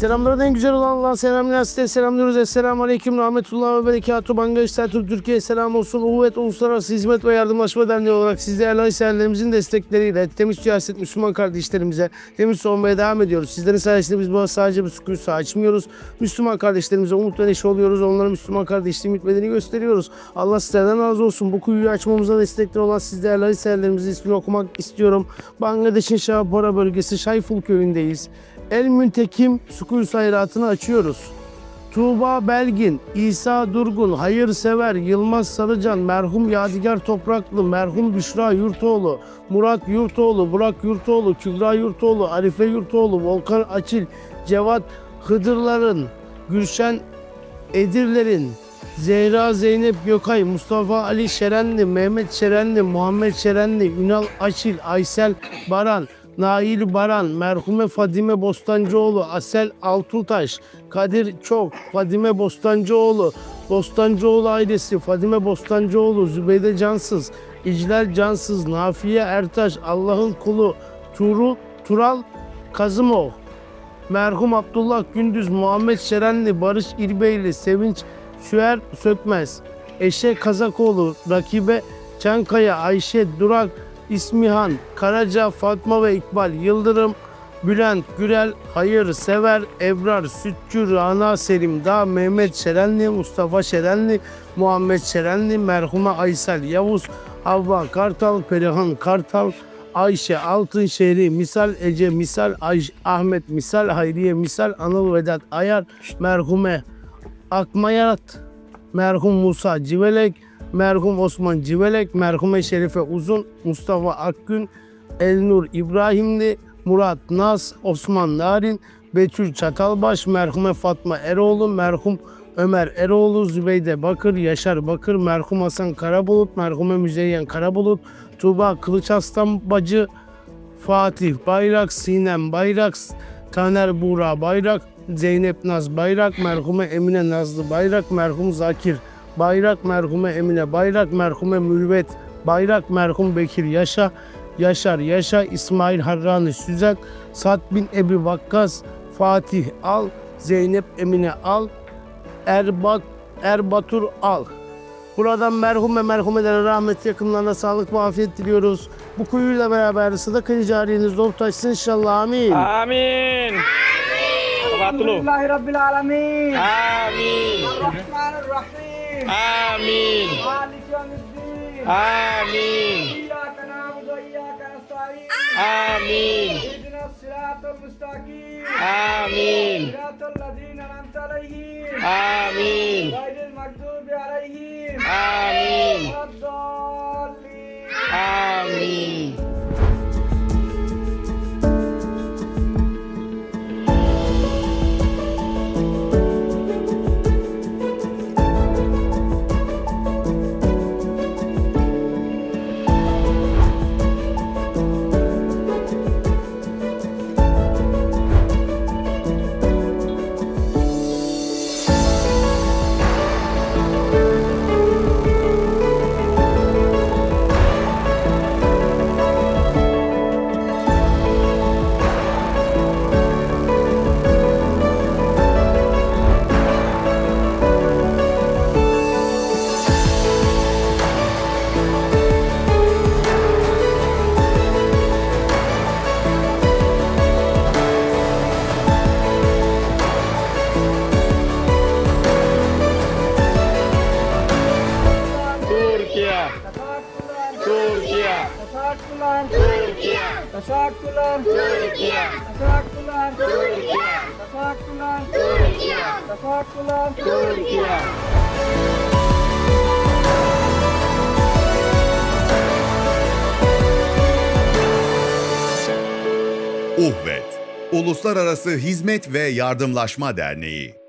Selamların en güzel olan Allah selamlar size selamlıyoruz. Esselamu Aleyküm Rahmetullah ve Berekatuhu. Bangladeş Türk Türkiye selam olsun. Uvvet Uluslararası Hizmet ve Yardımlaşma Derneği olarak siz değerli hayırseverlerimizin destekleriyle temiz siyaset Müslüman kardeşlerimize temiz olmaya devam ediyoruz. Sizlerin sayesinde biz bu sadece bu sükûnsa açmıyoruz. Müslüman kardeşlerimize umut ve neşe oluyoruz. Onlara Müslüman kardeşliğin bitmediğini gösteriyoruz. Allah sizlerden razı olsun. Bu kuyuyu açmamıza destekli olan siz değerli hayırseverlerimizin ismini okumak istiyorum. Bangladeş'in Şahapara bölgesi Şayful köyündeyiz. El Müntekim Sukuyus hayratını açıyoruz. Tuğba Belgin, İsa Durgun, Hayırsever, Yılmaz Sarıcan, merhum Yadigar Topraklı, merhum Büşra Yurtoğlu, Murat Yurtoğlu, Burak Yurtoğlu, Kübra Yurtoğlu, Arife Yurtoğlu, Volkan Açil, Cevat Hıdırların, Gülşen Edirler'in, Zehra Zeynep Gökay, Mustafa Ali Şerenli, Mehmet Şerenli, Muhammed Şerenli, Ünal Açil, Aysel Baran, Nail Baran, merhume Fadime Bostancıoğlu, Asel Altutaş, Kadir Çok, Fadime Bostancıoğlu, Bostancıoğlu ailesi, Fadime Bostancıoğlu, Zübeyde Cansız, İclal Cansız, Nafiye Ertaş, Allah'ın kulu, Tuğrul, Tural Kazımov, Merhum Abdullah Gündüz, Muhammed Şerenli, Barış İrbeyli, Sevinç Süer Sökmez, Eşe Kazakoğlu, Rakibe Çankaya, Ayşe Durak, İsmihan, Karaca, Fatma ve İkbal, Yıldırım, Bülent, Gürel, Hayır, Sever, Ebrar, Sütçü, Rana, Selim, Dağ, Mehmet Şerenli, Mustafa Şerenli, Muhammed Şerenli, merhume Aysel, Yavuz, Havva, Kartal, Perihan, Kartal, Ayşe, Altınşehri, Misal Ece, Misal Ayş, Ahmet, Misal Hayriye, Misal Anıl Vedat Ayar, merhume Akmayat, merhum Musa Civelek, merhum Osman Civelek, merhume Şerife Uzun, Mustafa Akgün, Elnur İbrahimli, Murat Naz, Osman Narin, Betül Çatalbaş, merhume Fatma Eroğlu, merhum Ömer Eroğlu, Zübeyde Bakır, Yaşar Bakır, merhum Hasan Karabulut, merhume Müzeyyen Karabulut, Tuğba Kılıçaslan Bacı, Fatih Bayrak, Sinem Bayrak, Taner Buğra Bayrak, Zeynep Naz Bayrak, merhume Emine Nazlı Bayrak, merhum Zakir Bayrak, merhume Emine Bayrak, merhume Mürvet Bayrak, merhum Bekir Yaşa, Yaşar Yaşa, İsmail Harrani Süzek, Sad bin Ebi Vakkas, Fatih Al, Zeynep Emine Al, Erbat Erbatur Al. Buradan merhum ve merhumelere rahmet yakınlarına sağlık ve afiyet diliyoruz. Bu kuyuyla beraber sadaka cariyeniz dolu taşsın inşallah amin. Amin. فاطلو الله رب العالمين آمين الرحمن الرحيم آمين مالك يوم الدين آمين إياك نعبد وإياك نستعين آمين اهدنا الصراط المستقيم آمين صراط الذين أنعمت عليهم آمين Teşekkürler. Türkiye. Teşekkürler. Türkiye. Teşekkürler. Türkiye. Teşekkürler. Türkiye. Uhvet, Uluslararası Hizmet ve Yardımlaşma Derneği.